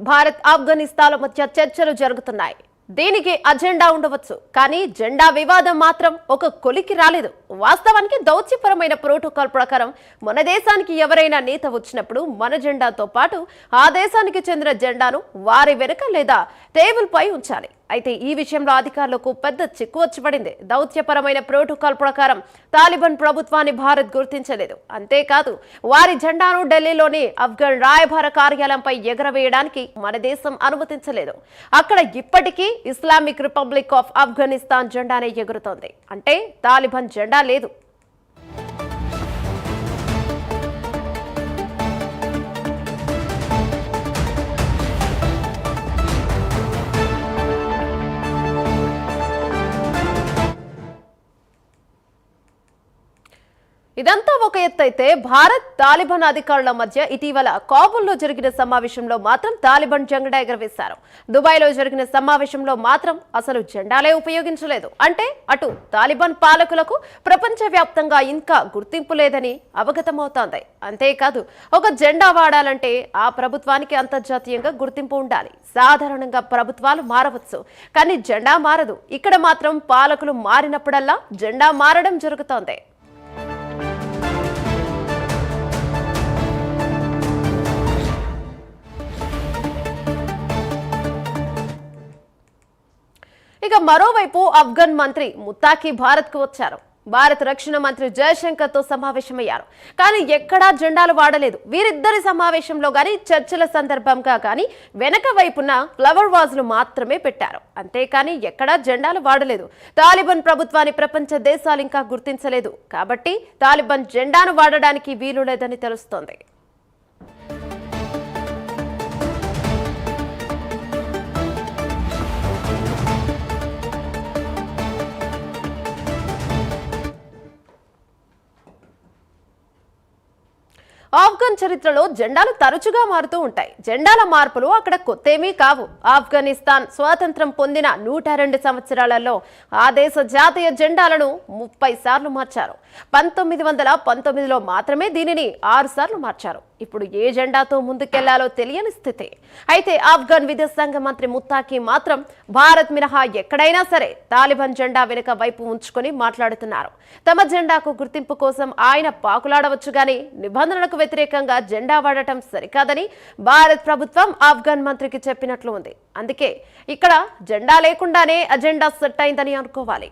భారత్ ఆఫ్ఘనిస్తాన్ల మధ్య చర్చలు జరుగుతున్నాయి. దీనికి అజెండా ఉండవచ్చు. కానీ జెండా వివాదం మాత్రం ఒక కొలికి రాలేదు. వాస్తవానికి దౌత్యపరమైన ప్రోటోకాల్ ప్రకారం మన దేశానికి ఎవరైనా నేత వచ్చినప్పుడు మన జెండాతో పాటు ఆ దేశానికి చెందిన జెండాను వారి వెనుక లేదా టేబుల్పై ఉంచాలి. అయితే ఈ విషయంలో అధికారులకు పెద్ద చిక్కు వచ్చి పడింది దౌత్యపరమైన ప్రోటోకాల్ ప్రకారం తాలిబాన్ ప్రభుత్వాన్ని భారత్ గుర్తించలేదు. అంతేకాదు వారి జెండాను ఢిల్లీలోని అఫ్ఘన్ రాయబార కార్యాలయంపై ఎగరవేయడానికి మన దేశం అనుమతించలేదు. అక్కడ ఇప్పటికీ ఇస్లామిక్ రిపబ్లిక్ ఆఫ్ ఆఫ్ఘనిస్తాన్ జెండానే ఎగురుతోంది. అంటే తాలిబాన్ జెండా లేదు. ఇదంతా ఒక ఎత్తు అయితే భారత్ తాలిబాన్ అధికారుల మధ్య ఇటీవల కాబుల్లో జరిగిన సమావేశంలో మాత్రం తాలిబాన్ జెండా ఎగరవేశారు. దుబాయ్లో జరిగిన సమావేశంలో మాత్రం అసలు జెండాలే ఉపయోగించలేదు. అంటే అటు తాలిబాన్ పాలకులకు ప్రపంచవ్యాప్తంగా ఇంకా గుర్తింపు లేదని అవగతమవుతోంది. అంతేకాదు ఒక జెండా వాడాలంటే ఆ ప్రభుత్వానికి అంతర్జాతీయంగా గుర్తింపు ఉండాలి. సాధారణంగా ప్రభుత్వాలు మారవచ్చు. కానీ జెండా మారదు. ఇక్కడ మాత్రం పాలకులు మారినప్పుడల్లా జెండా మారడం జరుగుతోంది. ఇక మరోవైపు ఆఫ్ఘన్ మంత్రి ముత్తాకి భారత్కు వచ్చారు. భారత రక్షణ మంత్రి జయశంకర్తో సమావేశమయ్యారు. కానీ ఎక్కడా జెండాలు వాడలేదు. వీరిద్దరి సమావేశంలో గాని చర్చల సందర్భంగా గాని వెనక వైపున ఫ్లవర్ వాజులు మాత్రమే పెట్టారు. అంతేకాని ఎక్కడా జెండాలు వాడలేదు. తాలిబాన్ ప్రభుత్వాన్ని ప్రపంచ దేశాలు ఇంకా గుర్తించలేదు. కాబట్టి తాలిబాన్ జెండాను వాడడానికి వీలు లేదని తెలుస్తోంది. ఆఫ్ఘన్ చరిత్రలో జెండాలు తరచుగా మారుతూ ఉంటాయి. జెండాల మార్పులు అక్కడ కొత్తేమీ కావు. ఆఫ్ఘనిస్తాన్ స్వాతంత్రం పొందిన నూట రెండు సంవత్సరాలలో ఆ దేశ జాతీయ జెండాలను ముప్పై సార్లు మార్చారు. పంతొమ్మిది వందల పంతొమ్మిదిలో మాత్రమే దీనిని ఆరు సార్లు మార్చారు. ఇప్పుడు ఏ జెండాతో ముందుకెళ్ళాలో తెలియని స్థితి. అయితే ఆఫ్ఘన్ విదేశాంగ మంత్రి ముత్తాకి మాత్రం భారత్ మినహా ఎక్కడైనా సరే తాలిబాన్ జెండా వెనుక వైపు ఉంచుకొని మాట్లాడుతున్నారు. తమ జెండాకు గుర్తింపు కోసం ఆయన పాకులాడవచ్చు గాని నిబంధనలకు వ్యతిరేకంగా జెండా వాడటం సరికాదని భారత్ ప్రభుత్వం ఆఫ్ఘన్ మంత్రికి చెప్పినట్లు ఉంది. అందుకే ఇక్కడ జెండా లేకుండానే అజెండా సెట్ అయిందని అనుకోవాలి.